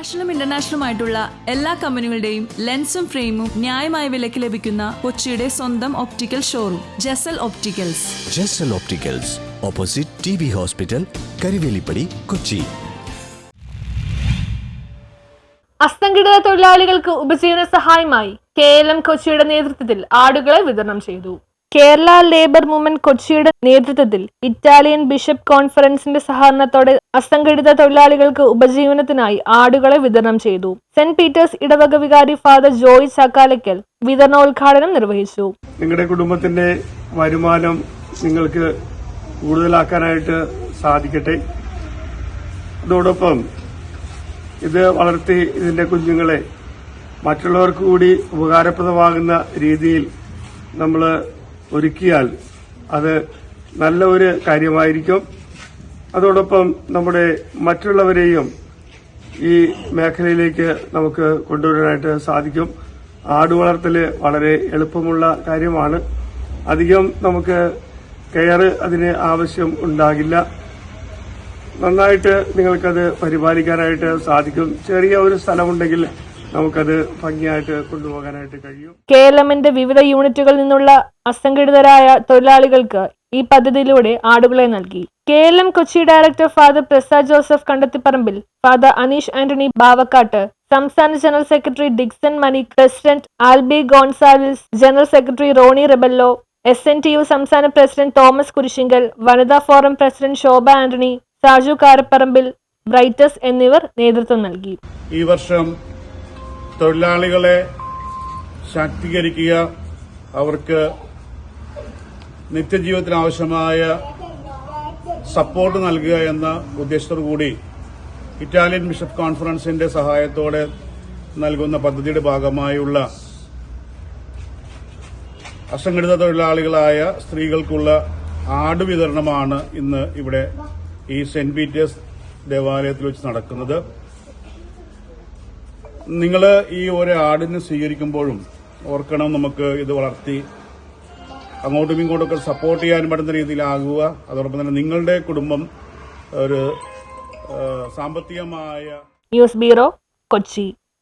നാഷണലും ഇന്റർനാഷണലും ആയിട്ടുള്ള എല്ലാ കമ്പനികളുടെയും ലെൻസും ഫ്രെയിമും ന്യായമായ വിലയ്ക്ക് ലഭിക്കുന്ന കൊച്ചിയുടെ സ്വന്തം optical showroom Jasal opticals Jasal opticals opposite T B hospital Karivelippadi Kochi അസംഘടിത തൊഴിലാളികൾക്ക് ഉപജീവന സഹായമായി കെ എൽ എം കൊച്ചിയുടെ നേതൃത്വത്തിൽ ആടുകളെ വിതരണം ചെയ്തു. കേരള ലേബർ മൂവ്മെന്റ് കൊച്ചിയുടെ നേതൃത്വത്തിൽ ഇറ്റാലിയൻ ബിഷപ്പ് കോൺഫറൻസിന്റെ സഹകരണത്തോടെ അസംഘടിത തൊഴിലാളികൾക്ക് ഉപജീവനത്തിനായി ആടുകളെ വിതരണം ചെയ്തു. സെന്റ് പീറ്റേഴ്സ് ഇടവക വികാരി ഫാദർ ജോയ് ചാക്കാലയ്ക്കൽ വിതരണോദ്ഘാടനം നിർവഹിച്ചു. നിങ്ങളുടെ കുടുംബത്തിന്റെ വരുമാനം നിങ്ങൾക്ക് കൂടുതലാക്കാനായിട്ട് സാധിക്കട്ടെ. അതോടൊപ്പം ഇത് വളർത്തി ഇതിന്റെ കുഞ്ഞുങ്ങളെ മറ്റുള്ളവർക്ക് കൂടി ഉപകാരപ്രദമാകുന്ന രീതിയിൽ നമ്മൾ ഒരുക്കിയാൽ അത് നല്ല ഒരു കാര്യമായിരിക്കും. അതോടൊപ്പം നമ്മുടെ മറ്റുള്ളവരെയും ഈ മേഖലയിലേക്ക് നമുക്ക് കൊണ്ടുവരാനായിട്ട് സാധിക്കും. ആട് വളർത്തൽ വളരെ എളുപ്പമുള്ള കാര്യമാണ്. അധികം നമുക്ക് കെയർ അതിന് ആവശ്യം ഉണ്ടാകില്ല. നന്നായിട്ട് നിങ്ങൾക്കത് പരിപാലിക്കാനായിട്ട് സാധിക്കും. ചെറിയ ഒരു സ്ഥലമുണ്ടെങ്കിൽ നമുക്കത് ഭംഗിയായിട്ട് കൊണ്ടുപോകാനായിട്ട് കഴിയും. കെ എൽ എമ്മിന്റെ വിവിധ യൂണിറ്റുകളിൽ നിന്നുള്ള അസംഘടിതരായ തൊഴിലാളികൾക്ക് ഈ പദ്ധതിയിലൂടെ ആടുകളെ നൽകി. K L M Kochi director father Prasad Joseph Kandathiparambil father Aneesh Antony Bavakkattu സംസ്ഥാന general secretary Dixon Mani president Alby Gonsalves general secretary Rony Rebello S N T U സംസ്ഥാന പ്രസിഡന്റ് തോമസ് കുരിശിങ്കൽ വനിതാ ഫോറം പ്രസിഡന്റ് ശോഭ ആന്റണി സാജു കാരപ്പറമ്പിൽ ബ്രൈറ്റസ് എന്നിവർ നേതൃത്വം നൽകി. ഈ വർഷം തൊഴിലാളികളെ ശാക്തീകരിക്കുക. അവർക്ക് നിത്യജീവിതത്തിന് ആവശ്യമായ സപ്പോർട്ട് നൽകുക എന്ന ഉദ്ദേശത്തോടു കൂടി ഇറ്റാലിയൻ ബിഷപ്പ് കോൺഫറൻസിന്റെ സഹായത്തോടെ നൽകുന്ന പദ്ധതിയുടെ ഭാഗമായുള്ള അസംഘടിത തൊഴിലാളികളായ സ്ത്രീകൾക്കുള്ള ആട് വിതരണമാണ് ഇന്ന് ഇവിടെ ഈ സെന്റ് പീറ്റേഴ്സ് ദേവാലയത്തിൽ വെച്ച് നടക്കുന്നത്. നിങ്ങൾ ഈ ഒരു ആടിനെ സ്വീകരിക്കുമ്പോഴും ഓർക്കണം നമുക്ക് ഇത് വളർത്തി അങ്ങോട്ടും ഇങ്ങോട്ടൊക്കെ സപ്പോർട്ട് ചെയ്യാൻ പറ്റുന്ന രീതിയിലാകുക. അതോടൊപ്പം തന്നെ നിങ്ങളുടെ കുടുംബം ഒരു സാമ്പത്തികമായ ന്യൂസ് ബ്യൂറോ കൊച്ചി.